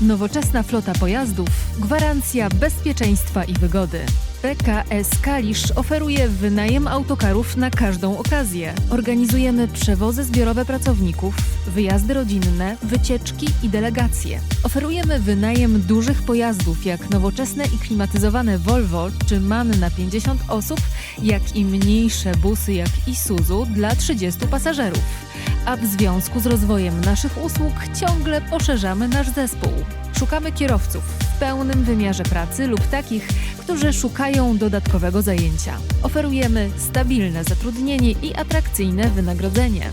Nowoczesna flota pojazdów, gwarancja bezpieczeństwa i wygody. PKS Kalisz oferuje wynajem autokarów na każdą okazję. Organizujemy przewozy zbiorowe pracowników, wyjazdy rodzinne, wycieczki i delegacje. Oferujemy wynajem dużych pojazdów jak nowoczesne i klimatyzowane Volvo czy MAN na 50 osób, jak i mniejsze busy jak Isuzu dla 30 pasażerów a w związku z rozwojem naszych usług ciągle poszerzamy nasz zespół. Szukamy kierowców w pełnym wymiarze pracy lub takich, którzy szukają dodatkowego zajęcia. Oferujemy stabilne zatrudnienie i atrakcyjne wynagrodzenie.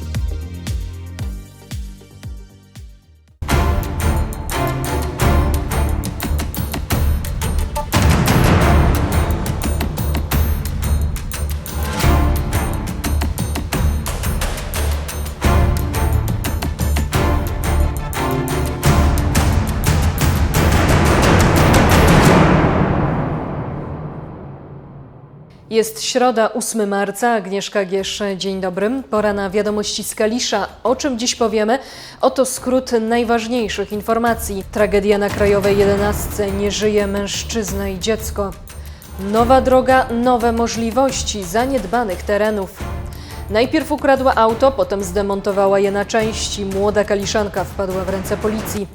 Jest środa, 8 marca, Agnieszka Giesz, dzień dobry. Pora na wiadomości z Kalisza. O czym dziś powiemy? Oto skrót najważniejszych informacji. Tragedia na Krajowej 11. Nie żyje mężczyzna i dziecko. Nowa droga, nowe możliwości zaniedbanych terenów. Najpierw ukradła auto, potem zdemontowała je na części. Młoda kaliszanka wpadła w ręce policji.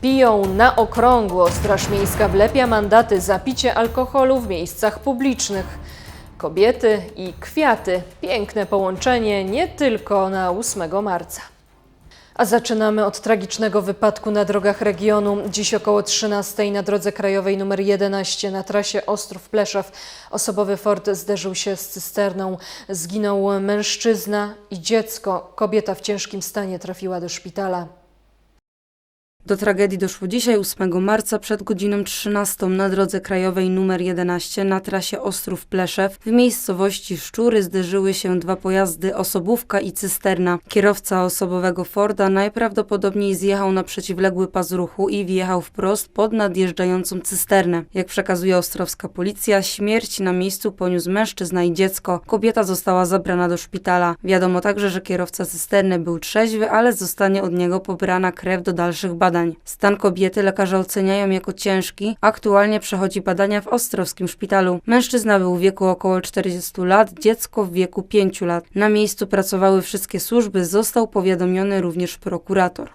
Piją na okrągło. Straż Miejska wlepia mandaty za picie alkoholu w miejscach publicznych. Kobiety i kwiaty. Piękne połączenie nie tylko na 8 marca. A zaczynamy od tragicznego wypadku na drogach regionu. Dziś około 13 na drodze krajowej nr 11 na trasie Ostrów-Pleszew osobowy Ford zderzył się z cysterną. Zginął mężczyzna i dziecko. Kobieta w ciężkim stanie trafiła do szpitala. Do tragedii doszło dzisiaj 8 marca przed godziną 13 na drodze krajowej nr 11 na trasie Ostrów-Pleszew. W miejscowości Szczury zderzyły się dwa pojazdy, osobówka i cysterna. Kierowca osobowego Forda najprawdopodobniej zjechał na przeciwległy pas ruchu i wjechał wprost pod nadjeżdżającą cysternę. Jak przekazuje ostrowska policja, śmierć na miejscu poniósł mężczyzna i dziecko. Kobieta została zabrana do szpitala. Wiadomo także, że kierowca cysterny był trzeźwy, ale zostanie od niego pobrana krew do dalszych badań. Stan kobiety lekarze oceniają jako ciężki. Aktualnie przechodzi badania w ostrowskim szpitalu. Mężczyzna był w wieku około 40 lat, dziecko w wieku 5 lat. Na miejscu pracowały wszystkie służby, został powiadomiony również prokurator.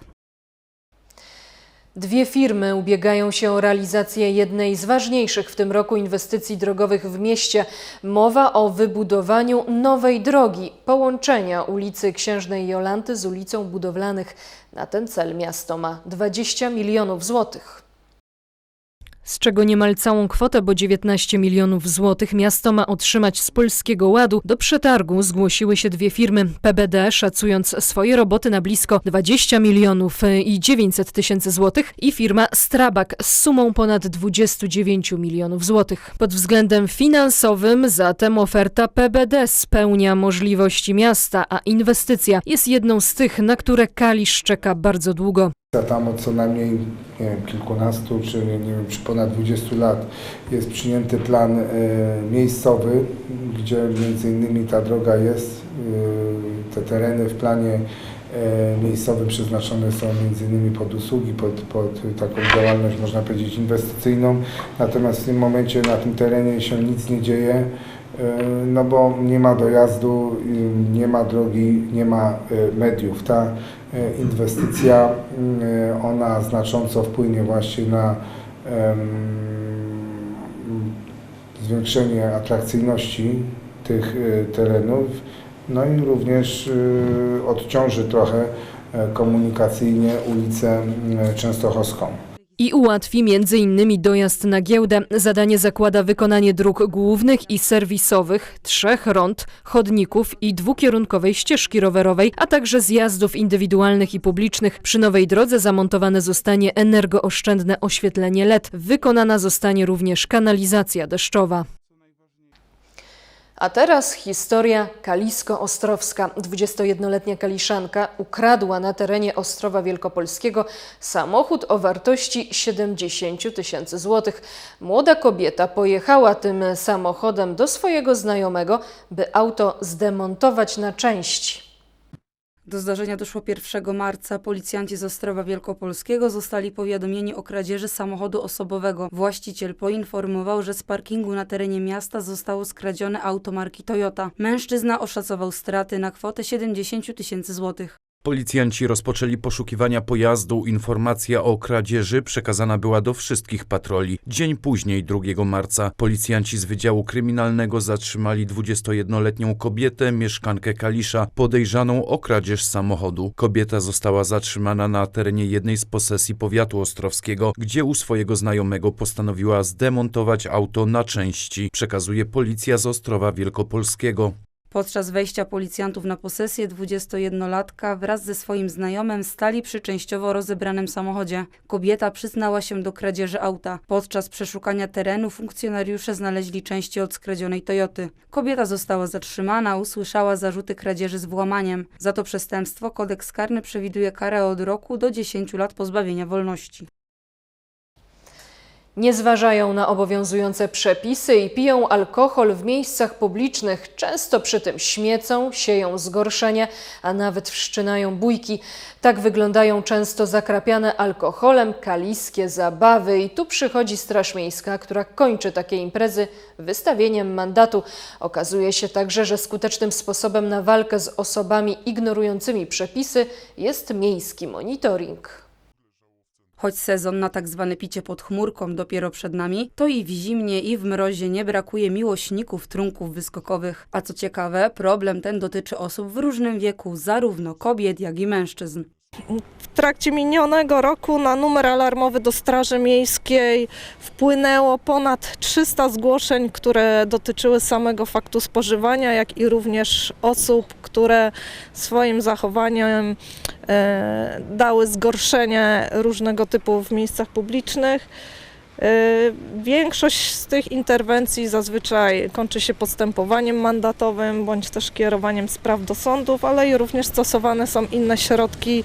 Dwie firmy ubiegają się o realizację jednej z ważniejszych w tym roku inwestycji drogowych w mieście. Mowa o wybudowaniu nowej drogi, połączenia ulicy Księżnej Jolanty z ulicą Budowlanych. Na ten cel miasto ma 20 milionów złotych. Z czego niemal całą kwotę, bo 19 milionów złotych, miasto ma otrzymać z Polskiego Ładu. Do przetargu zgłosiły się dwie firmy. PBD szacując swoje roboty na blisko 20 milionów i 900 tysięcy złotych i firma Strabak z sumą ponad 29 milionów złotych. Pod względem finansowym zatem oferta PBD spełnia możliwości miasta, a inwestycja jest jedną z tych, na które Kalisz czeka bardzo długo. Tam od co najmniej nie wiem, kilkunastu czy nie wiem, czy ponad 20 lat jest przyjęty plan e, miejscowy, gdzie między innymi ta droga jest. E, te tereny w planie e, miejscowym przeznaczone są między innymi pod usługi, pod, pod taką działalność można powiedzieć inwestycyjną. Natomiast w tym momencie na tym terenie się nic nie dzieje. E, No bo nie ma dojazdu, nie ma drogi, nie ma e, mediów. Ta e, inwestycja, ona znacząco wpłynie właśnie na zwiększenie atrakcyjności tych terenów, no i również odciąży trochę komunikacyjnie ulicę Częstochowską. I ułatwi m.in. dojazd na giełdę. Zadanie zakłada wykonanie dróg głównych i serwisowych, trzech rond, chodników i dwukierunkowej ścieżki rowerowej, a także zjazdów indywidualnych i publicznych. Przy nowej drodze zamontowane zostanie energooszczędne oświetlenie LED. Wykonana zostanie również kanalizacja deszczowa. A teraz historia Kalisko-Ostrowska. 21-letnia Kaliszanka ukradła na terenie Ostrowa Wielkopolskiego samochód o wartości 70 tysięcy złotych. Młoda kobieta pojechała tym samochodem do swojego znajomego, by auto zdemontować na części. Do zdarzenia doszło 1 marca. Policjanci z Ostrowa Wielkopolskiego zostali powiadomieni o kradzieży samochodu osobowego. Właściciel poinformował, że z parkingu na terenie miasta zostało skradzione auto marki Toyota. Mężczyzna oszacował straty na kwotę 70 tysięcy złotych. Policjanci rozpoczęli poszukiwania pojazdu. Informacja o kradzieży przekazana była do wszystkich patroli. Dzień później, 2 marca, policjanci z Wydziału Kryminalnego zatrzymali 21-letnią kobietę, mieszkankę Kalisza, podejrzaną o kradzież samochodu. Kobieta została zatrzymana na terenie jednej z posesji powiatu ostrowskiego, gdzie u swojego znajomego postanowiła zdemontować auto na części, przekazuje policja z Ostrowa Wielkopolskiego. Podczas wejścia policjantów na posesję 21-latka wraz ze swoim znajomym stali przy częściowo rozebranym samochodzie. Kobieta przyznała się do kradzieży auta. Podczas przeszukania terenu funkcjonariusze znaleźli części od skradzionej Toyoty. Kobieta została zatrzymana, usłyszała zarzuty kradzieży z włamaniem. Za to przestępstwo kodeks karny przewiduje karę od roku do 10 lat pozbawienia wolności. Nie zważają na obowiązujące przepisy i piją alkohol w miejscach publicznych. Często przy tym śmiecą, sieją zgorszenie, a nawet wszczynają bójki. Tak wyglądają często zakrapiane alkoholem kaliskie zabawy. I tu przychodzi Straż Miejska, która kończy takie imprezy wystawieniem mandatu. Okazuje się także, że skutecznym sposobem na walkę z osobami ignorującymi przepisy jest miejski monitoring. Choć sezon na tak zwane picie pod chmurką dopiero przed nami, to i w zimnie i w mrozie nie brakuje miłośników trunków wyskokowych. A co ciekawe, problem ten dotyczy osób w różnym wieku, zarówno kobiet, jak i mężczyzn. W trakcie minionego roku na numer alarmowy do Straży Miejskiej wpłynęło ponad 300 zgłoszeń, które dotyczyły samego faktu spożywania, jak i również osób, które swoim zachowaniem e, dały zgorszenie różnego typu w miejscach publicznych. E, Większość z tych interwencji zazwyczaj kończy się postępowaniem mandatowym bądź też kierowaniem spraw do sądów, ale i również stosowane są inne środki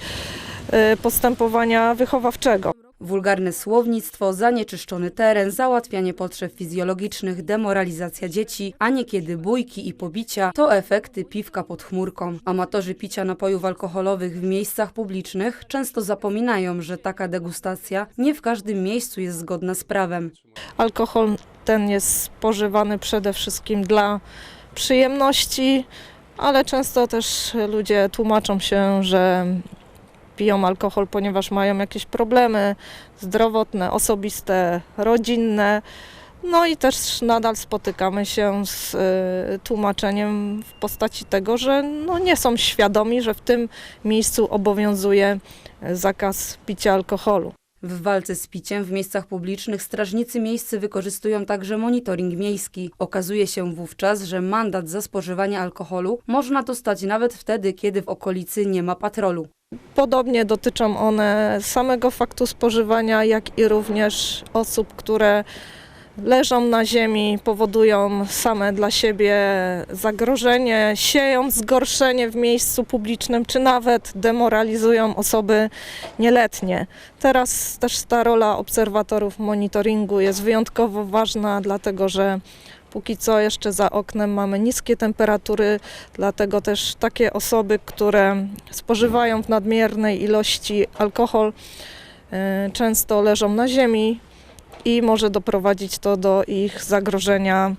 e, postępowania wychowawczego. Wulgarne słownictwo, zanieczyszczony teren, załatwianie potrzeb fizjologicznych, demoralizacja dzieci, a niekiedy bójki i pobicia to efekty piwka pod chmurką. Amatorzy picia napojów alkoholowych w miejscach publicznych często zapominają, że taka degustacja nie w każdym miejscu jest zgodna z prawem. Alkohol ten jest spożywany przede wszystkim dla przyjemności, ale często też ludzie tłumaczą się, że piją alkohol, ponieważ mają jakieś problemy zdrowotne, osobiste, rodzinne. No i też nadal spotykamy się z y, tłumaczeniem w postaci tego, że no nie są świadomi, że w tym miejscu obowiązuje zakaz picia alkoholu. W walce z piciem w miejscach publicznych strażnicy miejscy wykorzystują także monitoring miejski. Okazuje się wówczas, że mandat za spożywanie alkoholu można dostać nawet wtedy, kiedy w okolicy nie ma patrolu. Podobnie dotyczą one samego faktu spożywania, jak i również osób, które leżą na ziemi, powodują same dla siebie zagrożenie, sieją zgorszenie w miejscu publicznym, czy nawet demoralizują osoby nieletnie. Teraz też ta rola obserwatorów monitoringu jest wyjątkowo ważna, dlatego że Póki co jeszcze za oknem mamy niskie temperatury, dlatego też takie osoby, które spożywają w nadmiernej ilości alkohol, e, często leżą na ziemi i może doprowadzić to do ich zagrożenia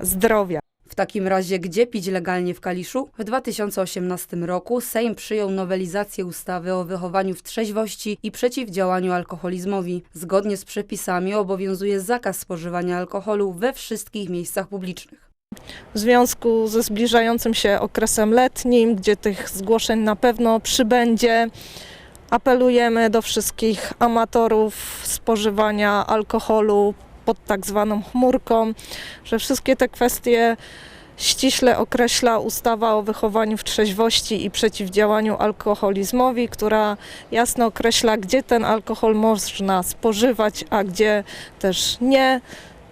zdrowia. W takim razie, gdzie pić legalnie w Kaliszu? W 2018 roku Sejm przyjął nowelizację ustawy o wychowaniu w trzeźwości i przeciwdziałaniu alkoholizmowi. Zgodnie z przepisami obowiązuje zakaz spożywania alkoholu we wszystkich miejscach publicznych. W związku ze zbliżającym się okresem letnim, gdzie tych zgłoszeń na pewno przybędzie, apelujemy do wszystkich amatorów spożywania alkoholu pod tak zwaną chmurką, że wszystkie te kwestie ściśle określa ustawa o wychowaniu w trzeźwości i przeciwdziałaniu alkoholizmowi, która jasno określa, gdzie ten alkohol można spożywać, a gdzie też nie.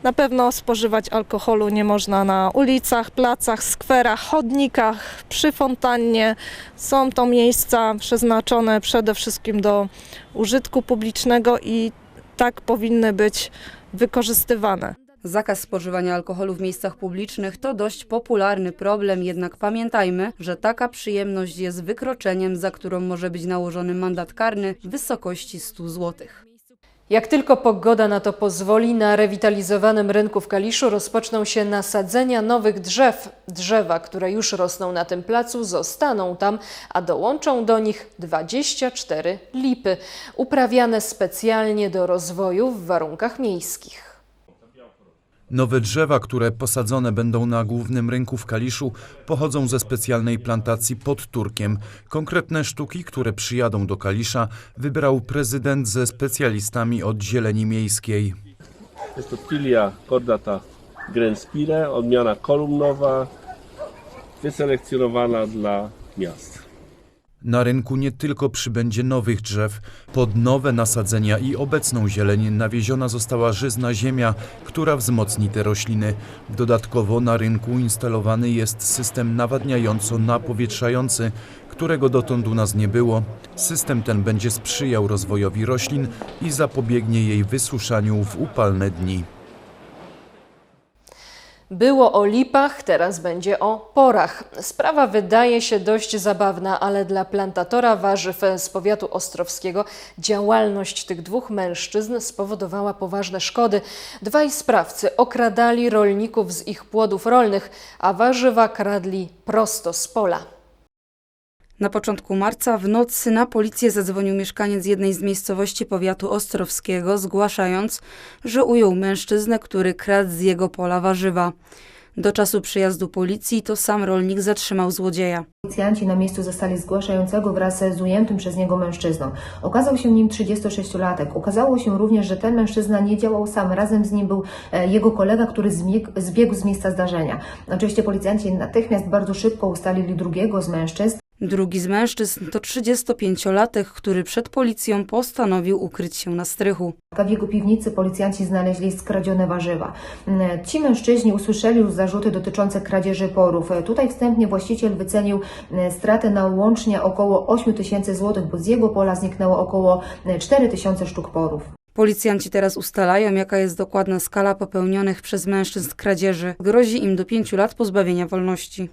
Na pewno spożywać alkoholu nie można na ulicach, placach, skwerach, chodnikach, przy fontannie. Są to miejsca przeznaczone przede wszystkim do użytku publicznego i tak powinny być wykorzystywane. Zakaz spożywania alkoholu w miejscach publicznych to dość popularny problem, jednak pamiętajmy, że taka przyjemność jest wykroczeniem, za którą może być nałożony mandat karny w wysokości 100 zł. Jak tylko pogoda na to pozwoli, na rewitalizowanym rynku w Kaliszu rozpoczną się nasadzenia nowych drzew. Drzewa, które już rosną na tym placu, zostaną tam, a dołączą do nich 24 lipy, uprawiane specjalnie do rozwoju w warunkach miejskich. Nowe drzewa, które posadzone będą na głównym rynku w Kaliszu, pochodzą ze specjalnej plantacji pod Turkiem. Konkretne sztuki, które przyjadą do Kalisza, wybrał prezydent ze specjalistami od zieleni miejskiej. Jest to Tilia cordata grenspire, odmiana kolumnowa, wyselekcjonowana dla miast. Na rynku nie tylko przybędzie nowych drzew, pod nowe nasadzenia i obecną zieleń nawieziona została żyzna ziemia, która wzmocni te rośliny. Dodatkowo na rynku instalowany jest system nawadniająco-napowietrzający, którego dotąd u nas nie było. System ten będzie sprzyjał rozwojowi roślin i zapobiegnie jej wysuszaniu w upalne dni. Było o lipach, teraz będzie o porach. Sprawa wydaje się dość zabawna, ale dla plantatora warzyw z powiatu ostrowskiego działalność tych dwóch mężczyzn spowodowała poważne szkody. Dwaj sprawcy okradali rolników z ich płodów rolnych, a warzywa kradli prosto z pola. Na początku marca w nocy na policję zadzwonił mieszkaniec jednej z miejscowości powiatu ostrowskiego, zgłaszając, że ujął mężczyznę, który kradł z jego pola warzywa. Do czasu przyjazdu policji to sam rolnik zatrzymał złodzieja. Policjanci na miejscu zastali zgłaszającego wraz z ujętym przez niego mężczyzną. Okazał się nim 36-latek. Okazało się również, że ten mężczyzna nie działał sam. Razem z nim był e, jego kolega, który zbiegł, zbiegł z miejsca zdarzenia. Oczywiście policjanci natychmiast bardzo szybko ustalili drugiego z mężczyzn. Drugi z mężczyzn to 35-latek, który przed policją postanowił ukryć się na strychu. W jego piwnicy policjanci znaleźli skradzione warzywa. Ci mężczyźni usłyszeli już zarzuty dotyczące kradzieży porów. E, Tutaj wstępnie właściciel wycenił e, stratę na łącznie około 8 tysięcy złotych, bo z jego pola zniknęło około 4 tysiące sztuk porów. Policjanci teraz ustalają, jaka jest dokładna skala popełnionych przez mężczyzn kradzieży. Grozi im do 5 lat pozbawienia wolności.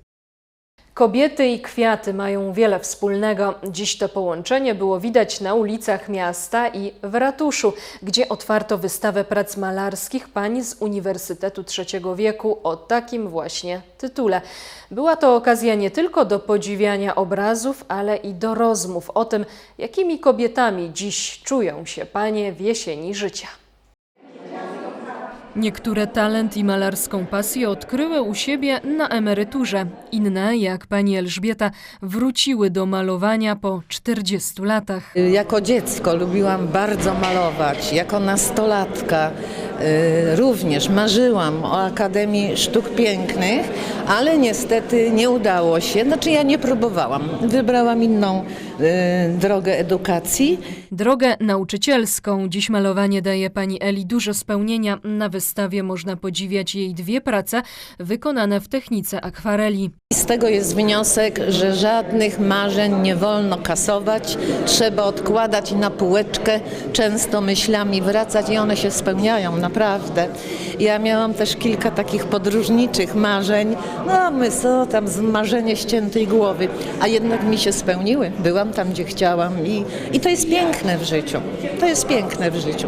Kobiety i kwiaty mają wiele wspólnego. Dziś to połączenie było widać na ulicach miasta i w ratuszu, gdzie otwarto wystawę prac malarskich pań z Uniwersytetu Trzeciego Wieku o takim właśnie tytule. Była to okazja nie tylko do podziwiania obrazów, ale i do rozmów o tym, jakimi kobietami dziś czują się panie w jesieni życia. Niektóre talent i malarską pasję odkryły u siebie na emeryturze. Inne, jak pani Elżbieta, wróciły do malowania po 40 latach. Jako dziecko lubiłam bardzo malować. Jako nastolatka y, również marzyłam o Akademii Sztuk Pięknych, ale niestety nie udało się. Znaczy ja nie próbowałam. Wybrałam inną drogę edukacji. Drogę nauczycielską. Dziś malowanie daje pani Eli dużo spełnienia. Na wystawie można podziwiać jej dwie prace wykonane w technice akwareli. Z tego jest wniosek, że żadnych marzeń nie wolno kasować. Trzeba odkładać na półeczkę, często myślami wracać i one się spełniają, naprawdę. Ja miałam też kilka takich podróżniczych marzeń. No my co tam, z marzenie ściętej głowy. A jednak mi się spełniły. Byłam tam, gdzie chciałam i, i to jest piękne w życiu. To jest piękne w życiu.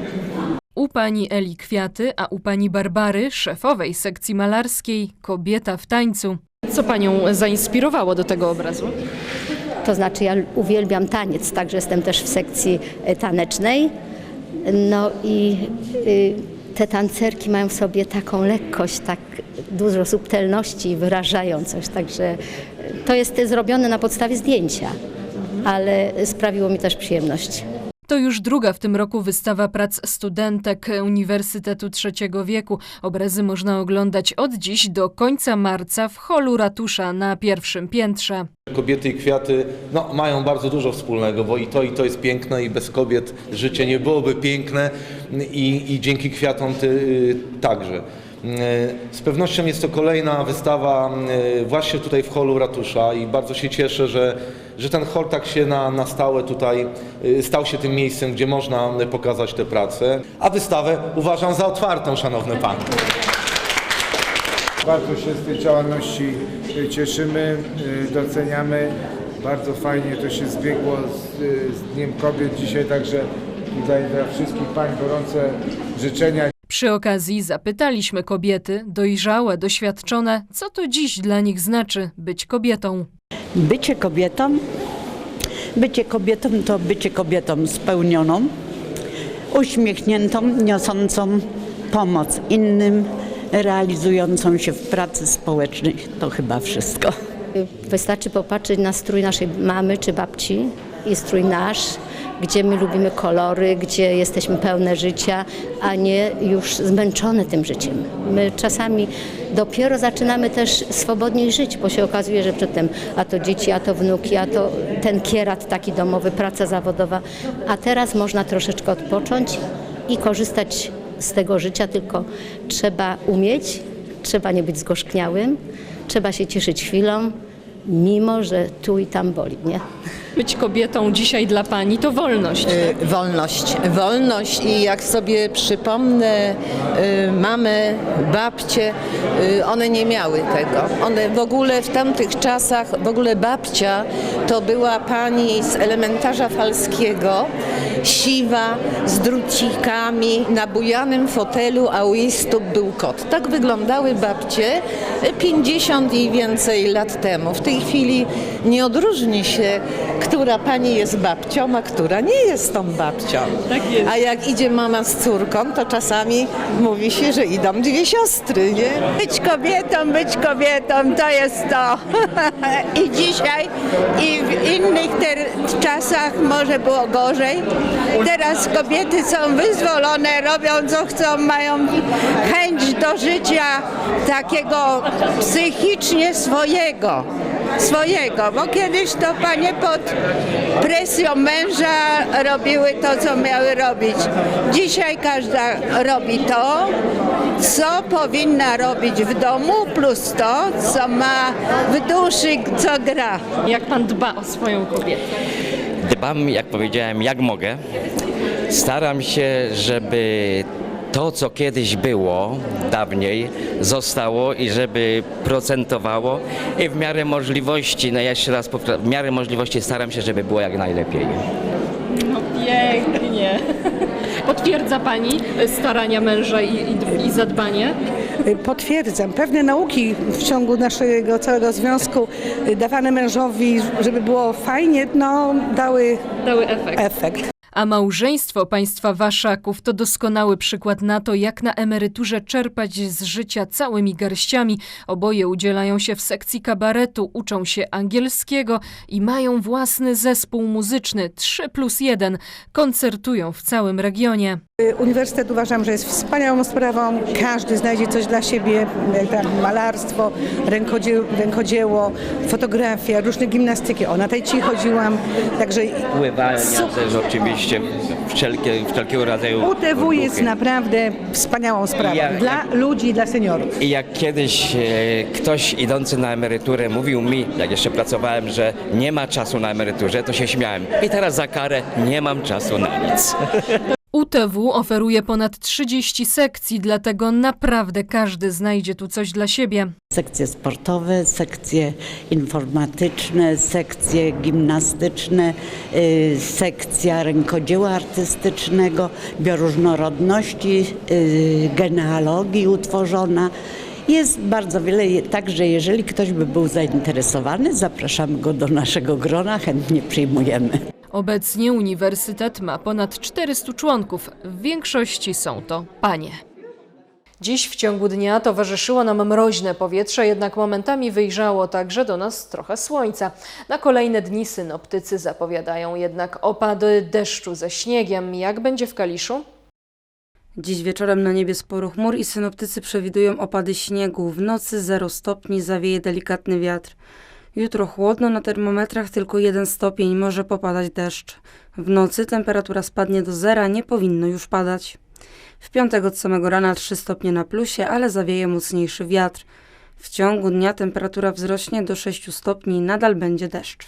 U pani Eli kwiaty, a u pani Barbary, szefowej sekcji malarskiej, kobieta w tańcu. Co panią zainspirowało do tego obrazu? To znaczy ja uwielbiam taniec, także jestem też w sekcji e, tanecznej. No i y, te tancerki mają w sobie taką lekkość, tak dużo subtelności i wyrażają coś, także y, to jest zrobione na podstawie zdjęcia, ale sprawiło mi też przyjemność. To już druga w tym roku wystawa prac studentek Uniwersytetu Trzeciego Wieku. Obrazy można oglądać od dziś do końca marca w holu ratusza na pierwszym piętrze. Kobiety i kwiaty no, mają bardzo dużo wspólnego, bo i to, i to jest piękne, i bez kobiet życie nie byłoby piękne, i, i dzięki kwiatom ty, y, także. Y, Z pewnością jest to kolejna wystawa y, właśnie tutaj w holu ratusza i bardzo się cieszę, że, że ten hol tak się na, na stałe tutaj y, stał się tym miejscem, gdzie można pokazać te prace. A wystawę uważam za otwartą, szanowne panie. Bardzo się z tej działalności y, cieszymy, y, doceniamy. Bardzo fajnie to się zbiegło z, y, z Dniem Kobiet dzisiaj, także tutaj dla wszystkich pań gorące życzenia. Przy okazji zapytaliśmy kobiety, dojrzałe, doświadczone, co to dziś dla nich znaczy być kobietą. Bycie kobietą, bycie kobietą to bycie kobietą spełnioną, uśmiechniętą, niosącą pomoc innym, realizującą się w pracy społecznej. To chyba wszystko. Wystarczy popatrzeć na strój naszej mamy czy babci i strój nasz, gdzie my lubimy kolory, gdzie jesteśmy pełne życia, a nie już zmęczone tym życiem. My czasami dopiero zaczynamy też swobodniej żyć, bo się okazuje, że przedtem a to dzieci, a to wnuki, a to ten kierat taki domowy, praca zawodowa, a teraz można troszeczkę odpocząć i korzystać z tego życia, tylko trzeba umieć, trzeba nie być zgorzkniałym, trzeba się cieszyć chwilą, mimo że tu i tam boli, nie? Być kobietą dzisiaj dla pani to wolność. Y, Wolność, wolność i jak sobie przypomnę y, mamę, babcie, y, one nie miały tego. One w ogóle w tamtych czasach, w ogóle babcia to była pani z elementarza falskiego, siwa, z drucikami, na bujanym fotelu, a u jej stóp był kot. Tak wyglądały babcie 50 i więcej lat temu. W tej chwili nie odróżni się, która pani jest babcią, a która nie jest tą babcią. Tak jest. A jak idzie mama z córką, to czasami mówi się, że idą dwie siostry, nie? Być kobietą, być kobietą, to jest to. I dzisiaj, i w innych czasach może było gorzej. Teraz kobiety są wyzwolone, robią co chcą, mają chęć do życia takiego psychicznie swojego. Swojego, bo kiedyś to panie pod presją męża robiły to, co miały robić. Dzisiaj każda robi to, co powinna robić w domu, plus to, co ma w duszy, co gra. Jak pan dba o swoją kobietę? Dbam, jak powiedziałem, jak mogę. Staram się, żeby to, co kiedyś było dawniej, zostało i żeby procentowało i w miarę możliwości, no jeszcze raz powtarzam, w miarę możliwości staram się, żeby było jak najlepiej. No pięknie. Potwierdza pani starania męża i, i, i zadbanie? Potwierdzam. Pewne nauki w ciągu naszego całego związku y, dawane mężowi, żeby było fajnie, no dały Dały efekt. efekt. A małżeństwo państwa Waszaków to doskonały przykład na to, jak na emeryturze czerpać z życia całymi garściami. Oboje udzielają się w sekcji kabaretu, uczą się angielskiego i mają własny zespół muzyczny 3 plus 1. Koncertują w całym regionie. Uniwersytet uważam, że jest wspaniałą sprawą. Każdy znajdzie coś dla siebie, tam malarstwo, rękodzieło, rękodzieło fotografia, różne gimnastyki. O, na tej ci chodziłam, także Pływania Super. też oczywiście, wszelkie, wszelkiego rodzaju UTW jest naprawdę wspaniałą sprawą Ja- dla ludzi i dla seniorów. I jak kiedyś e, ktoś idący na emeryturę mówił mi, jak jeszcze pracowałem, że nie ma czasu na emeryturze, to się śmiałem. I teraz za karę nie mam czasu na nic. UTW oferuje ponad 30 sekcji, dlatego naprawdę każdy znajdzie tu coś dla siebie. Sekcje sportowe, sekcje informatyczne, sekcje gimnastyczne, y, sekcja rękodzieła artystycznego, bioróżnorodności, y, genealogii utworzona. Jest bardzo wiele, także jeżeli ktoś by był zainteresowany, zapraszamy go do naszego grona, chętnie przyjmujemy. Obecnie uniwersytet ma ponad 400 członków. W większości są to panie. Dziś w ciągu dnia towarzyszyło nam mroźne powietrze, jednak momentami wyjrzało także do nas trochę słońca. Na kolejne dni synoptycy zapowiadają jednak opady deszczu ze śniegiem. Jak będzie w Kaliszu? Dziś wieczorem na niebie sporo chmur i synoptycy przewidują opady śniegu. W nocy 0 stopni zawieje delikatny wiatr. Jutro chłodno, na termometrach tylko 1 stopień, może popadać deszcz. W nocy temperatura spadnie do zera, nie powinno już padać. W piątek od samego rana 3 stopnie na plusie, ale zawieje mocniejszy wiatr. W ciągu dnia temperatura wzrośnie do 6 stopni, nadal będzie deszcz.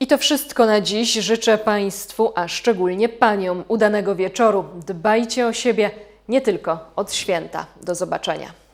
I to wszystko na dziś. Życzę Państwu, a szczególnie Paniom, udanego wieczoru. Dbajcie o siebie, nie tylko od święta. Do zobaczenia.